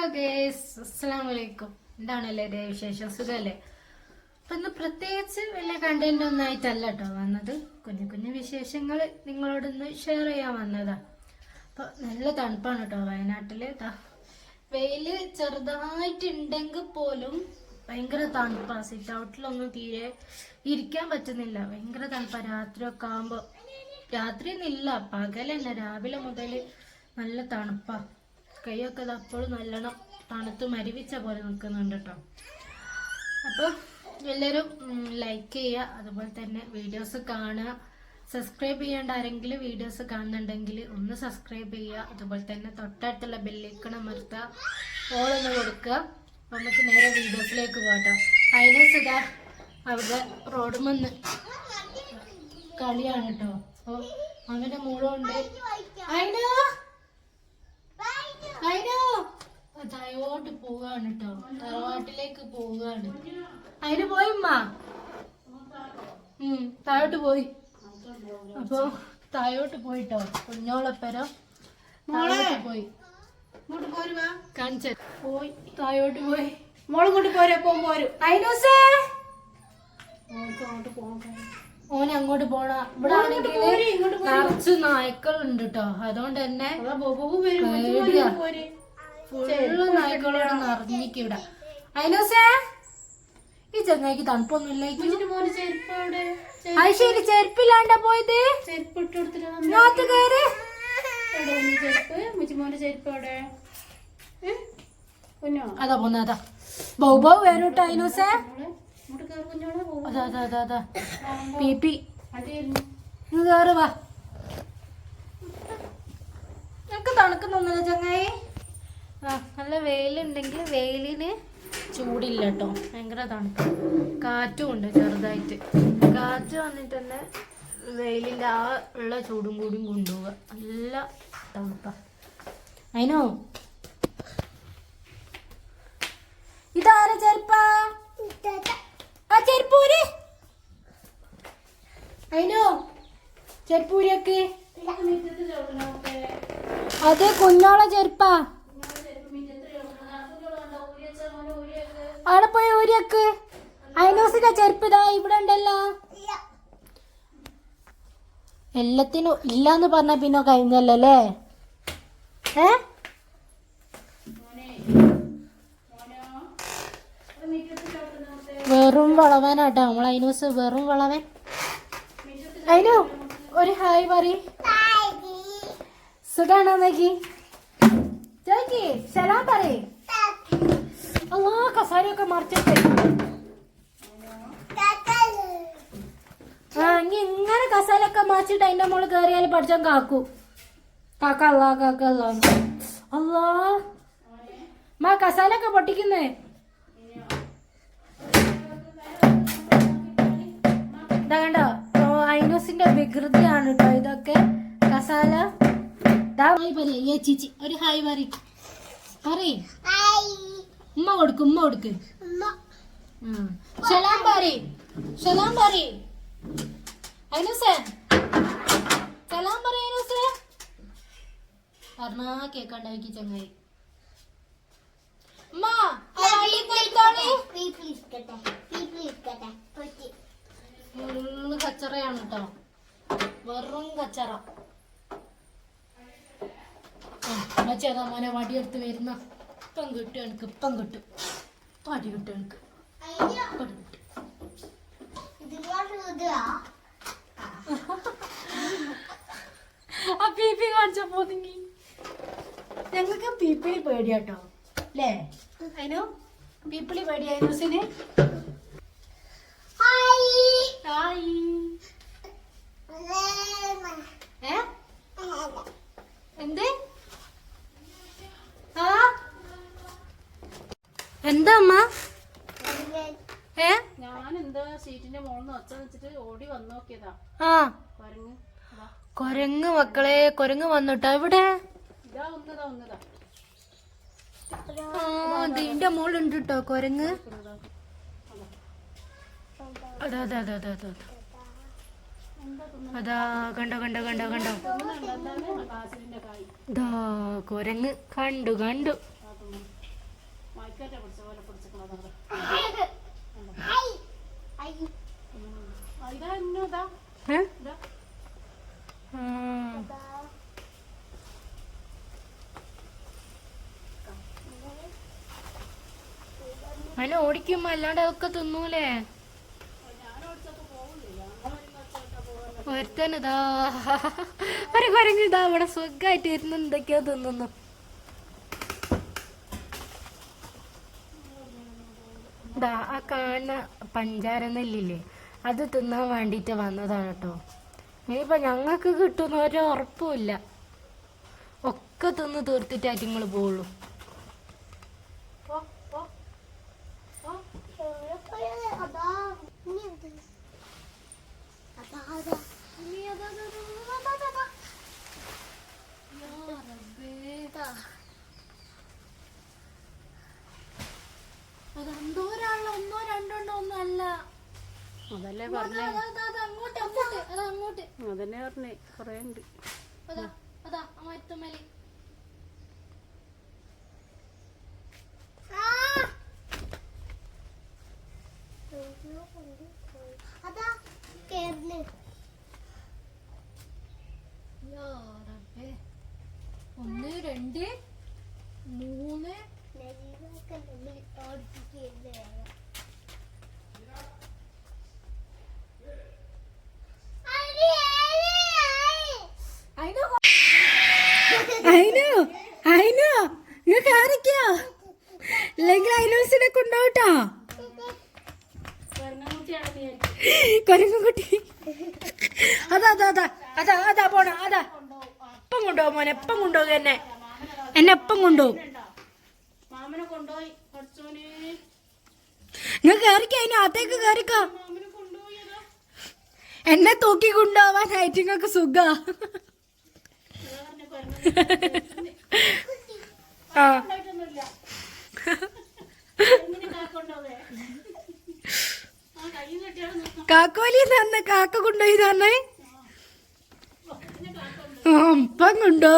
Hello guys അസ്സാം വലൈക്കും എന്താണല്ലേ എല്ലാവരുടെ വിശേഷം? സുഖല്ലേ? അപ്പൊ ഇന്ന് പ്രത്യേകിച്ച് വലിയ കണ്ടന്റ് ഒന്നും ആയിട്ടല്ല കേട്ടോ വന്നത്. കുഞ്ഞു കുഞ്ഞു വിശേഷങ്ങൾ നിങ്ങളോടൊന്ന് ഷെയർ ചെയ്യാൻ വന്നതാ. അപ്പൊ നല്ല തണുപ്പാണ് കേട്ടോ വയനാട്ടിൽ. വെയിൽ ചെറുതായിട്ടുണ്ടെങ്കിൽ പോലും ഭയങ്കര തണുപ്പാ. സിറ്റ് ഔട്ടിലൊന്നും തീരെ ഇരിക്കാൻ പറ്റുന്നില്ല. ഭയങ്കര തണുപ്പാ. രാത്രിയൊക്കെ ആകുമ്പോ രാത്രി എന്നില്ല പകലല്ല രാവിലെ മുതൽ നല്ല തണുപ്പാ. കൈയൊക്കെ അപ്പോഴും നല്ലോണം തണുത്ത് മരിവിച്ച പോലെ നിൽക്കുന്നുണ്ട് കേട്ടോ അപ്പോൾ എല്ലാവരും ലൈക്ക് ചെയ്യുക. അതുപോലെ തന്നെ വീഡിയോസ് കാണുക. സബ്സ്ക്രൈബ് ചെയ്യേണ്ട ആരെങ്കിലും വീഡിയോസ് കാണുന്നുണ്ടെങ്കിൽ ഒന്ന് സബ്സ്ക്രൈബ് ചെയ്യുക. അതുപോലെ തന്നെ തൊട്ടടുത്തുള്ള ബെല്ലിക്കൺ അമർത്തുക. ഓളൊന്ന് കൊടുക്കുക. നമുക്ക് നേരെ വീഡിയോസിലേക്ക് പോകട്ടോ അതിനേസ് ഇതാ അവിടെ റോഡുമെന്ന് കളിയാണ് കേട്ടോ അപ്പോൾ അവന്റെ മൂളുണ്ട്. അതിനോ തായോട്ട് പോവാണ് കേട്ടോ തറവാട്ടിലേക്ക് പോവാണ്. അതിന് പോയിമ്മ ഉം താഴോട്ട് പോയി. അപ്പൊ താഴോട്ട് പോയിട്ടോ കുഞ്ഞോളപ്പരം. പോയി. കാണിച്ച. പോയി. താഴോട്ട് പോയി. മോളും കൊണ്ട് പോരാ പോകാൻ പോരും. മോൾക്ക് അങ്ങോട്ട് പോകാൻ ഓൻ അങ്ങോട്ട് പോണ. ഇവിടെ ആണെങ്കിൽ നിറച്ച് നായ്ക്കളുണ്ട് കേട്ടോ അതുകൊണ്ട് തന്നെ ഫുള്ള് നായ്ക്കളോട് നിറഞ്ഞിക്ക് ഇവിടെ. ഈ ചങ്ങായിക്ക് തണുപ്പൊന്നുമില്ല അത് ശരി ചെരുപ്പില്ലാണ്ട പോയത്? ഏ? അതാ പോന്നതാ ബൗബോ ബൗ ബൗ അതാ അതാ അതാ അതാ. പി പി. വാ. തണുക്കുന്നൊന്നുമില്ല ചങ്ങായി? ആ നല്ല വെയിലുണ്ടെങ്കിൽ വെയിലിന് ചൂടില്ല കേട്ടോ ഭയങ്കര തണുപ്പ്. കാറ്റും ഉണ്ട് ചെറുതായിട്ട്. കാറ്റ് വന്നിട്ട് തന്നെ വെയിലിന്റെ ആ ഉള്ള ചൂടും കൂടിയും കൊണ്ടുപോവുക. നല്ല തണുപ്പാ. അതിനോ ഇതാരാ ചെരുപ്പാ ആ ചെരുപ്പൂര് അതിനോ ചെരുപ്പൂരൊക്കെ മിറ്റത്ത് ചവിട്ടണോക്കെ അത് കുഞ്ഞോളെ ചെരുപ്പാ ചെരുപ്പ് മിറ്റത്ത് ചവിട്ടണ കുഞ്ഞോളെ കണ്ടോ ഊരി വെച്ച കുഞ്ഞോളെ ചെരുപ്പാ. അവിടെ പോയി ഊരിയക്ക്. അയനോസിന്റെ ചെരുപ്പ് ഇതാ ഇവിടെ ഉണ്ടല്ലോ. എല്ലാത്തിനും ഇല്ലാന്ന് പറഞ്ഞ പിന്നെ കഴിഞ്ഞല്ലോ അല്ലേ ഏ അത് വെറും വളവനാട്ടോ നമ്മൾ അയനോസ് വെറും വളവൻ. അയിനു ഒരു ഹായ് പറ സുഖാണോ നോക്കി ചോയ്ക്ക് സലാം പറയേ. അല്ലാ കസാരയൊക്കെ മറിച്ചിട്ട്. ആ ഇനി ഇങ്ങനെ കസാലൊക്കെ മറിച്ചിട്ട് അതിന്റെ മോൾ കേറിയാൽ പഠിച്ചാൽ കാക്കൂ. കാക്ക കാക്ക അല്ലാ അല്ലാ മാ കസാലൊക്കെ പൊട്ടിക്കുന്നേ. ഇതാ കണ്ടോ? ഓ, ഐനൂസിന്റെ വികൃതിയാണ് കേട്ടോ ഇതൊക്കെ. കസാല. ഏ ചിച്ചി ഒരു ഹായ് പറ പറയ്. ഉമ്മ കൊടുക്ക് ഉമ്മ കൊടുക്ക്. സലാം പറയ്. സലാം പറയ്. ഐനൂസേ സലാം പറയ് ഐനൂസേ പറഞ്ഞാ കേക്കണ്ടാക്കി ചങ്ങായി. ഉമ്മ ആ വള്ളി കൊടുത്തോളി ഫുള്ള് കച്ചറയാണ് കേട്ടോ വെറും കച്ചറ അച്ഛതാ മോനെ വടിയെടുത്ത് വരുന്ന ഇപ്പം കിട്ടും. എനിക്ക്. ഇപ്പം കിട്ടും വടി കിട്ടും എനിക്ക് ഞങ്ങൾക്ക് പീപ്പിളി പേടിയാട്ടോ അല്ലേ? അതിനു പീപ്പിളി പേടിയായിരുന്നു ന്യൂസിന് എന്ത്? എന്താ അമ്മ? ഏ? ഞാൻ എന്താ സീറ്റിന്റെ മുകളിൽ ഒച്ച വെച്ചിട്ട് ഓടി വന്നു നോക്കിയതാ. ആ. കൊരങ്ങ്. മക്കളെ കൊരങ്ങ് വന്നുട്ടോ ഇവിടെ ഇതാ ഒന്നതാ ഒന്നതാ ഇതിന്റെ മോളുണ്ട് കേട്ടോ കൊരങ്ങ്. അതെ അതെ അതെ അതെ അതാ. കണ്ടോ കണ്ടോ കണ്ടോ കണ്ടോ. കൊരങ്ങ്. കണ്ടു കണ്ടു. അതിനെ ഓടിക്കുമ്പോ അല്ലാണ്ട് അതൊക്കെ തിന്നൂലേ? ഒരുത്തനിതാ. ഒരു കുരങ്ങിതാ അവിടെ സുഖമായിട്ട് ഇരുന്ന് എന്തൊക്കെയോ തിന്നുന്നു. ദാ ആ കാണുന്ന പഞ്ചാര നെല്ലില്ലേ? അത് തിന്നാൻ വേണ്ടിട്ട് വന്നതാണ് കേട്ടോ ഇനിയിപ്പൊ ഞങ്ങൾക്ക് കിട്ടുന്ന ഒരു ഉറപ്പുമില്ല ഒക്കെ തിന്ന് തീർത്തിട്ടായിട്ട് നിങ്ങൾ പോവുള്ളൂ പോ പോ പോ അതെന്തോ ഒരാളോ ഒന്നോ രണ്ടോ അതല്ലേ പറഞ്ഞേ. അങ്ങോട്ട് അങ്ങോട്ട് അതാ അങ്ങോട്ട്. അതന്നെ പറഞ്ഞേ. കൊറേ ഉണ്ട് അതാ അതാ മരത്തുമ്മൽ അതാ കേരള യാ റബ്ബേ. ഒന്ന് രണ്ട് മൂന്ന് നെല്ലിനൊക്കെ നെല്ല് ഓടിപ്പിക്കുകയല്ലേ അയിനോ അയിനോ നിങ്ങൾക്ക് ആരൊക്കെയാ ഇല്ലെങ്കിൽ അയൽവസിനെ കൊണ്ടോട്ടോ കൊരങ്ങുകുട്ടി. അതാ അതാ അതാ അതാ അതാ പോണ അതാ. എപ്പം കൊണ്ടുപോകും മോനെ എപ്പം കൊണ്ടുപോകും എന്നെ? എന്നെ എപ്പം കൊണ്ടുപോകും? നിങ്ങൾ കയറിക്കോ അതിന് അകത്തേക്ക് കയറിക്കോ എന്നെ തൂക്കി കൊണ്ടുപോവാനായിട്ട് നിങ്ങൾക്ക് സുഖ. ആ. കാക്കോലി തന്ന കാക്ക കൊണ്ടുപോയി തന്നെ ഇപ്പം കൊണ്ടോ.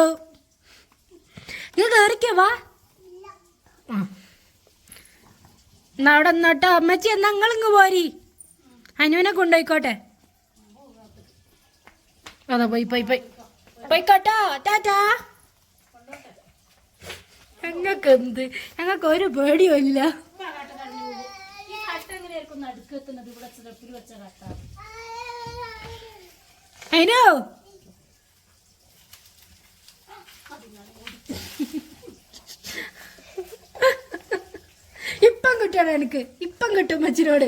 നിങ്ങൾ കയറിക്കോ വാ. എന്നാ അമ്മച്ചി എന്നാ നിങ്ങളിങ്ങ് പോരി. അനുവിനെ കൊണ്ടുപോയിക്കോട്ടെ. അതാ പോയി പോയി പോയി. പോയിക്കോട്ടോ. ടാറ്റാ. ഞങ്ങൾക്ക് എന്ത് ഞങ്ങൾക്ക് ഒരു പേടിയും ഇല്ല ഇപ്പൊ ആ കട്ട കടന്നു പോകും അതിനോ ഇപ്പം എനിക്ക്? ഇപ്പം കിട്ടും മച്ചിനോട്